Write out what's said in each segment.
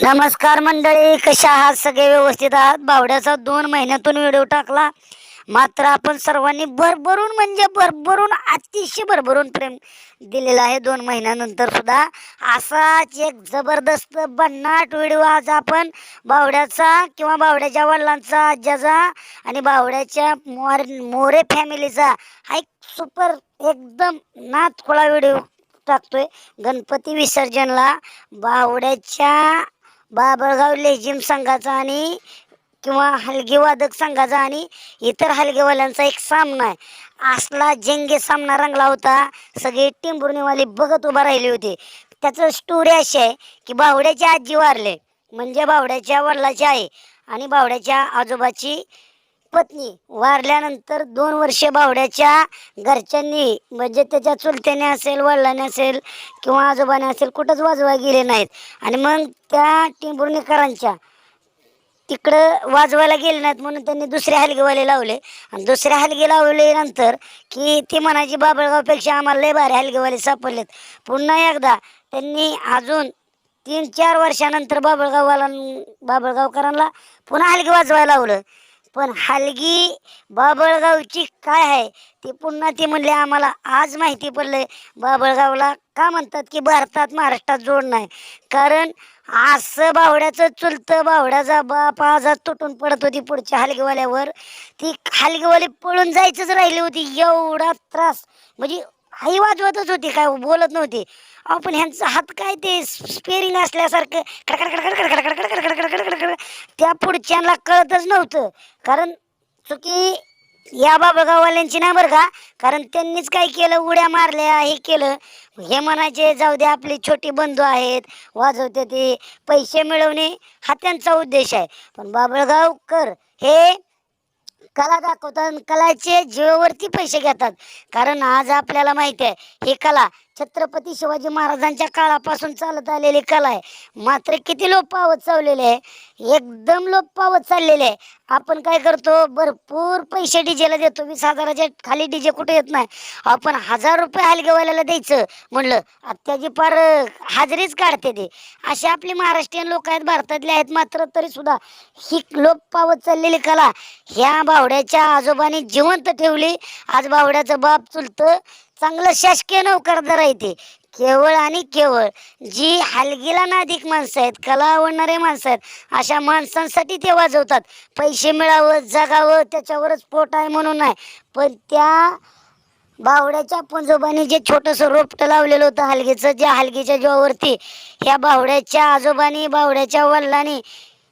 नमस्कार मंडळी कशा आहात? सगळे व्यवस्थित आहात? बावड्याचा दोन महिन्यातून व्हिडिओ टाकला. मात्र आपण सर्वांनी भरभरून म्हणजे भरभरून अतिशय भरभरून प्रेम दिलेलं आहे दोन महिन्यानंतर सुद्धा. असाच एक जबरदस्त भन्नाट व्हिडिओ आज आपण बावड्याचा किंवा बावड्याच्या वडिलांचा आज्याचा आणि बावड्याच्या मोर मोरे फॅमिलीचा हा एक सुपर एकदम नाथखोळा व्हिडिओ टाकतोय. गणपती विसर्जनला बावड्याच्या बाबळगाव लेझिम संघाचा आणि किंवा हलगेवादक संघाचा आणि इतर हलगेवाल्यांचा एक सामना आहे. असला जेंगे सामना रंगला होता सगळे टिंबुर्णीवाले बघत उभा राहिले होते. त्याचं स्टोरी अशी आहे की बावड्याची आजी वारले. म्हणजे बावड्याच्या वडिलाची आहे आणि बावड्याच्या आजोबाची पत्नी वारल्यानंतर दोन वर्षे बावड्याच्या घरच्यांनी म्हणजे त्याच्या चुलत्याने असेल वडिलाने असेल किंवा आजोबाने असेल कुठंच वाजवा गेले नाहीत. आणि मग त्या टिंबुर्णीकरांच्या तिकडं वाजवायला गेले नाहीत म्हणून त्यांनी दुसरे हलगेवाले लावले. आणि दुसरे हलगे लावल्यानंतर की ती म्हणायची बाबळगावपेक्षा आम्हाला लय भारी हलगेवाले सापडलेत. पुन्हा एकदा त्यांनी अजून तीन चार वर्षानंतर बाबळगाववाला बाबळगावकरांना पुन्हा हलगे वाजवायला लावलं. पण हलगी बाबळगावची काय आहे? ती पुन्हा ती म्हणले आम्हाला आज माहिती पडले बाबळगावला का म्हणतात की भारतात महाराष्ट्रात जोड नाही? कारण असं बावड्याचं चुलतं बावड्याचा बाप आजात तुटून पडत होती पुढच्या हलगीवाल्यावर. ती हलगीवाली पळून जायचंच राहिली होती. एवढा त्रास. म्हणजे आई वाजवतच होती काय बोलत नव्हती. अहो पण ह्यांचा हात काय ते स्पेरिंग असल्यासारखं कडकड कडकड कडकड कडकड कडकड कडकड कडकड त्या पुढच्यांना कळतच नव्हतं कारण चुकी या बाबळगाववाल्यांची नाही बरं का कारण त्यांनीच काय केलं उड्या मारल्या हे केलं. हे म्हणायचे जाऊ दे आपली छोटी बंधू आहेत वाजवते ते. पैसे मिळवणे हा त्यांचा उद्देश आहे. पण बाबळगावकर हे कला दाखवतात आणि कलाचे जीवावरती पैसे घेतात. कारण आज आपल्याला माहिती आहे ही कला छत्रपती शिवाजी महाराजांच्या काळापासून चालत आलेली कला आहे. मात्र किती लोप पावत चाललेले आहे? एकदम लोप पावत चाललेले आहे. आपण काय करतो? भरपूर पैसे डीजेला देतो. वीस हजाराच्या खाली डीजे कुठे येत नाही. आपण हजार रुपये हलगेवाल्याला द्यायचं म्हणलं आता त्याची फार हाजरीच काढते ते. असे आपले महाराष्ट्रीयन लोक आहेत भारतातले आहेत मात्र तरी सुद्धा ही लोप पावत चाललेली कला ह्या बावड्याच्या आजोबांनी जिवंत ठेवली. आज बावड्याचं बाप चुलतं चांगलं शासकीय नोकरदार आहे ते केवळ आणि केवळ जी हलगीला नाधिक माणसं आहेत कला आवडणारे माणसं आहेत अशा माणसांसाठी ते वाजवतात. पैसे मिळावं जगावं त्याच्यावरच पोट आहे म्हणून नाही. पण त्या बावड्याच्या पंजोबाने जे छोटंसं रोपटं लावलेलं होतं हलगीचं ज्या हलगीच्या जीवावरती ह्या बावड्याच्या आजोबानी बावड्याच्या वडिलांनी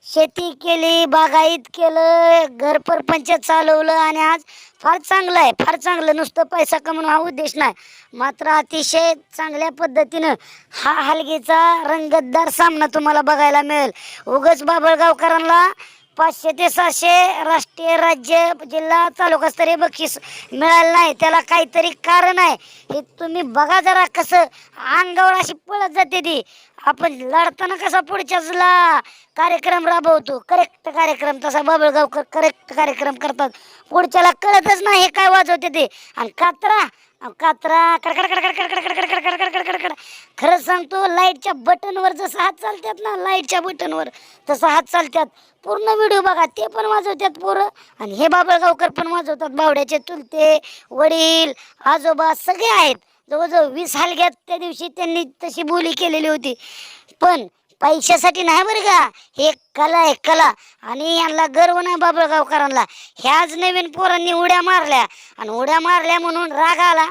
शेती केली बागायत केलं घर परपंच चालवलं आणि आज फार चांगलं आहे. फार चांगलं. नुसतं पैसा कमवणं हा उद्देश नाही. मात्र अतिशय चांगल्या पद्धतीनं हा हलगीचा रंगतदार सामना तुम्हाला बघायला मिळेल. उगच बाबळगावकरांना पाचशे ते सहाशे राष्ट्रीय राज्य जिल्हा तालुकास्तरीय बक्षीस मिळालं नाही. त्याला काहीतरी कारण आहे. हे तुम्ही बघा जरा कसं अंगावर अशी पळत जाते ती. आपण लढताना कसा पुढच्याचला कार्यक्रम राबवतो. करेक्ट कार्यक्रम तसा बाबळगावकर करेक्ट कार्यक्रम करतात. पुढच्याला कळतच नाही हे काय वाजवते ते. आणि कात्रा कात्रा कडकड कडकड कडकड कडकड कडकड कडकड कडकड खरंच सांगतो लाईटच्या बटनवर जसं हात चालतात ना लाईटच्या बटनवर तसं हात चालतात पूर्ण व्हिडिओ बघा ते पण वाजवतात पोरं. आणि हे बाबळगावकर पण वाजवतात. बावड्याचे चुलते वडील आजोबा सगळे आहेत. जवळजवळ वीस हालग्यात त्या दिवशी त्यांनी तशी बोली केलेली होती. पण पैशासाठी नाही बरं का? हे कला आहे कला. आणि यांना गर्व नाही बाबळगावकरांना ह्याच नवीन पोरांनी उड्या मारल्या. आणि उड्या मारल्या म्हणून राग आला.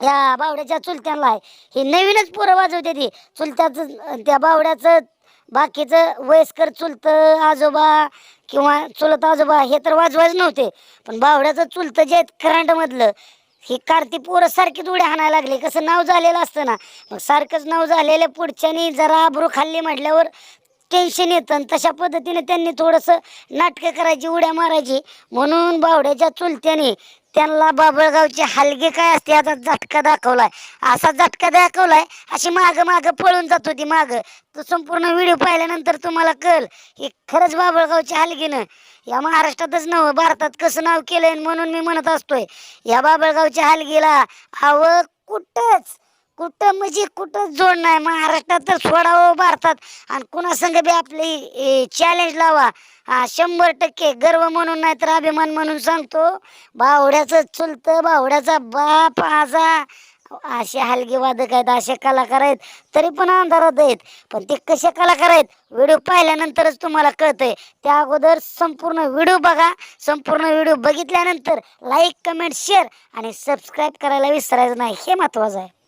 या बावड्याच्या चुलत्यांना आहे. हे नवीनच पोरं वाजवते ती. चुलत्याचं त्या बावड्याचं बाकीचं वयस्कर चुलतं आजोबा किंवा चुलत आजोबा हे तर वाजवायच नव्हते. पण बावड्याचं चुलतं जे आहेत करंटमधलं ही कार्ती पोरं सारखीच उड्या हाणायला लागली. कसं नाव झालेलं असतं ना. मग सारखंच नाव झालेलं पुढच्यानी जरा आबरू खाल्ली म्हटल्यावर टेन्शन येतं. आणि तशा पद्धतीने त्यांनी थोडंसं नाटकं करायची उड्या मारायची. म्हणून बावड्याच्या चुलत्याने त्यांना बाबळगावची हलगी काय असते याचा झटका दाखवलाय. असा झटका दाखवलाय अशी मागं मागं पळून जात होती मागं. तो संपूर्ण व्हिडिओ पाहिल्यानंतर तुम्हाला कळ हे खरंच बाबळगावची हलगीनं या महाराष्ट्रातच नव्ह भारतात कसं नाव केलंय म्हणून मी म्हणत असतोय. या बाबळगावच्या हलगीला हवं कुठंच कुठं म्हणजे कुठं जोड नाही. महाराष्ट्रात तर सोडावं भारतात आणि कुणा संग बी आपली चॅलेंज लावा. हा शंभर टक्के गर्व म्हणून नाही तर अभिमान म्हणून सांगतो. बावड्याचं चुलतं बावड्याचा बाप आजा. असे हलगे वादक आहेत असे कलाकार आहेत तरी पण अंधारात आहेत. पण ते कसे कलाकार आहेत व्हिडिओ पाहिल्यानंतरच तुम्हाला कळतंय. त्या अगोदर संपूर्ण व्हिडिओ बघा संपूर्ण व्हिडिओ बघितल्यानंतर लाईक कमेंट शेअर आणि सबस्क्राईब करायला विसरायचं नाही. हे महत्वाचं आहे.